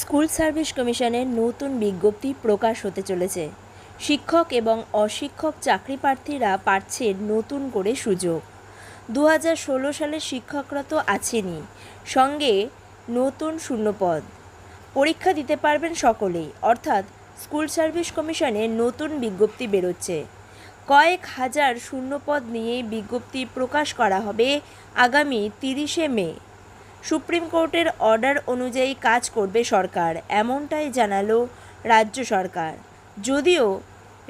School service কমিশনের নতুন বিজ্ঞপ্তি প্রকাশ হতে চলেছে। শিক্ষক এবং অশিক্ষক চাকরি প্রার্থীরা পাচ্ছেন নতুন করে সুযোগ। দু সালের শিক্ষকরা তো আছেনই। সঙ্গে নতুন শূন্যপদ। পরীক্ষা দিতে পারবেন সকলেই। অর্থাৎ স্কুল সার্ভিস কমিশনের নতুন বিজ্ঞপ্তি বেরোচ্ছে। কয়েক হাজার শূন্যপদ নিয়ে বিজ্ঞপ্তি প্রকাশ করা হবে আগামী তিরিশে মে। সুপ্রিম কোর্টের অর্ডার অনুযায়ী কাজ করবে সরকার, এমনটাই জানালো রাজ্য সরকার। যদিও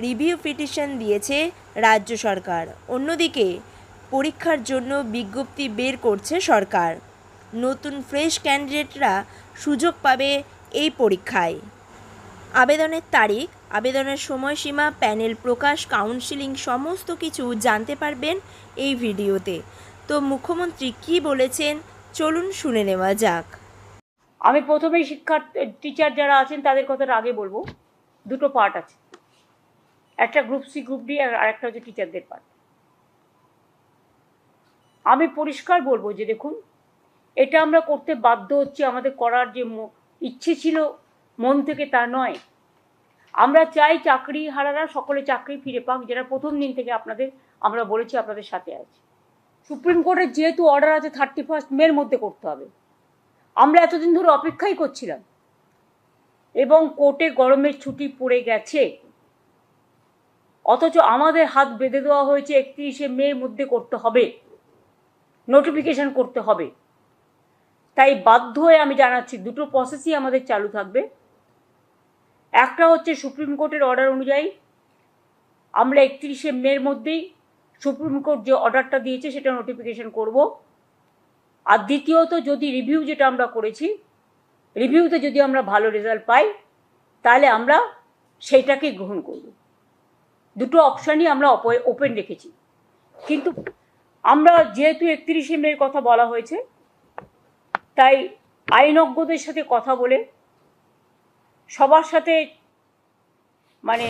রিভিউ পিটিশন দিয়েছে রাজ্য সরকার, অন্যদিকে পরীক্ষার জন্য বিজ্ঞপ্তি বের করছে সরকার। নতুন ফ্রেশ ক্যান্ডিডেটরা সুযোগ পাবে এই পরীক্ষায়। আবেদনের তারিখ, আবেদনের সময়সীমা, প্যানেল প্রকাশ, কাউন্সিলিং সমস্ত কিছু জানতে পারবেন এই ভিডিওতে। তো মুখ্যমন্ত্রী কি বলেছেন চলুন শুনে নেওয়া যাক। আমি প্রথমেই শিক্ষার টিচার যারা আছেন তাদের কথাটা আগে বলব। দুটো পার্ট আছে। একটা গ্রুপ সি গ্রুপ ডি আর একটা হচ্ছে টিচারদের পার্ট আমি পরিষ্কার বলব যে দেখুন, এটা আমরা করতে বাধ্য হচ্ছি, আমাদের করার যে ইচ্ছে ছিল, মন থেকে তা নয়। আমরা চাই চাকরি হারারা সকলে চাকরি ফিরে পাক, যেটা প্রথম দিন থেকে আপনাদের, আমরা বলেছি আপনাদের সাথে আছি। সুপ্রিম কোর্টের যেহেতু অর্ডার আছে থার্টি ফার্স্ট মের মধ্যে করতে হবে। আমরা এতদিন ধরে অপেক্ষাই করছিলাম। এবং কোর্টে গরমের ছুটি পড়ে গেছে। অথচ আমাদের হাত বেঁধে দেওয়া হয়েছে একত্রিশে মের মধ্যে করতে হবে। নোটিফিকেশন করতে হবে। তাই বাধ্য হয়ে আমি জানাচ্ছি, দুটো প্রসেসই আমাদের চালু থাকবে। একটা হচ্ছে সুপ্রিম কোর্টের অর্ডার অনুযায়ী আমরা একত্রিশে মের মধ্যেই সুপ্রিম কোর্ট যে অর্ডারটা দিয়েছে সেটা নোটিফিকেশন করব। আর দ্বিতীয়ত যদি রিভিউ যেটা আমরা করেছি রিভিউতে যদি আমরা ভালো রেজাল্ট পাই, তাহলে আমরা সেইটাকে গ্রহণ করব। দুটো অপশানই আমরা ওপেন রেখেছি। কিন্তু আমরা যেহেতু একত্রিশে মের কথা বলা হয়েছে, তাই আইনজ্ঞদের সাথে কথা বলে, সবার সাথে মানে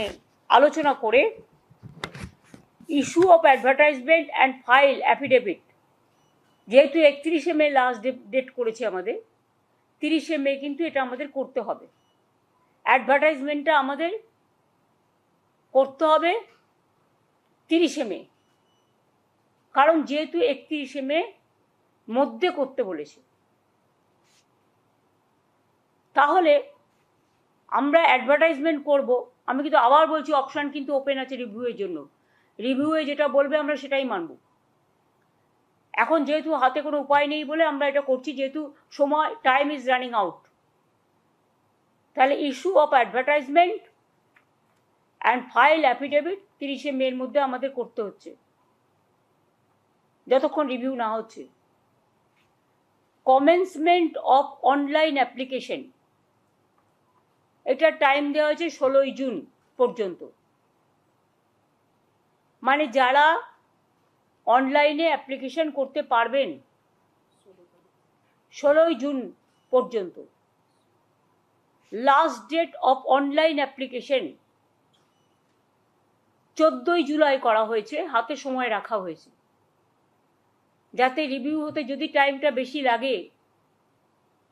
আলোচনা করে issue of advertisement and file affidavit যেহেতু একত্রিশে মে লাস্ট ডেট করেছে আমাদের, তিরিশে মে কিন্তু এটা আমাদের করতে হবে। অ্যাডভার্টাইজমেন্টটা আমাদের করতে হবে তিরিশে মে। কারণ যেহেতু একত্রিশে মে মধ্যে করতে বলেছে। তাহলে আমরা অ্যাডভার্টাইজমেন্ট করব। আমি কিন্তু আবার বলছি অপশান কিন্তু ওপেন আছে রিভিউয়ের জন্য। রিভিউয়ে যেটা বলবে আমরা সেটাই মানব। এখন যেহেতু হাতে কোনো উপায় নেই বলে আমরা এটা করছি, যেহেতু সময় টাইম ইজ রানিং আউট তাহলে issue of advertisement and file affidavit তিরিশে মের মধ্যে আমাদের করতে হচ্ছে। যতক্ষণ রিভিউ না হচ্ছে। কমেন্সমেন্ট অফ অনলাইন অ্যাপ্লিকেশন এটার টাইম দেওয়া হয়েছে ষোলোই জুন পর্যন্ত। মানে যারা অনলাইনে অ্যাপ্লিকেশন করতে পারবেন ষোলোই জুন পর্যন্ত। Last date of online application চোদ্দোই জুলাই করা হয়েছে, হাতে সময় রাখা হয়েছে। যাতে রিভিউ হতে যদি টাইমটা বেশি লাগে,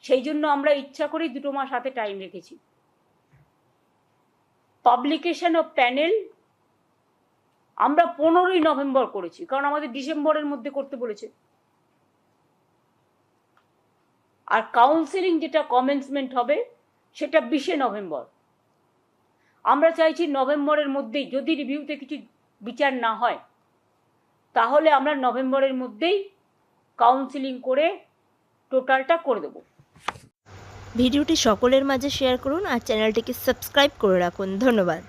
সেই জন্য আমরা ইচ্ছা করেই দুটো মাস হাতে টাইম রেখেছি। পাবলিকেশন অফ প্যানেল আমরা পনেরোই নভেম্বর করেছি, কারণ আমাদের ডিসেম্বরের মধ্যে করতে বলেছে। আর কাউন্সিলিং যেটা কমেন্সমেন্ট হবে, সেটা বিশে নভেম্বর। আমরা চাইছি নভেম্বরের মধ্যেই, যদি রিভিউতে কিছু বিচার না হয়, তাহলে আমরা নভেম্বরের মধ্যেই কাউন্সিলিং করে টোটালটা করে দেবো। ভিডিওটি সকলের মাঝে শেয়ার করুন আর চ্যানেলটিকে সাবস্ক্রাইব করে রাখুন। ধন্যবাদ।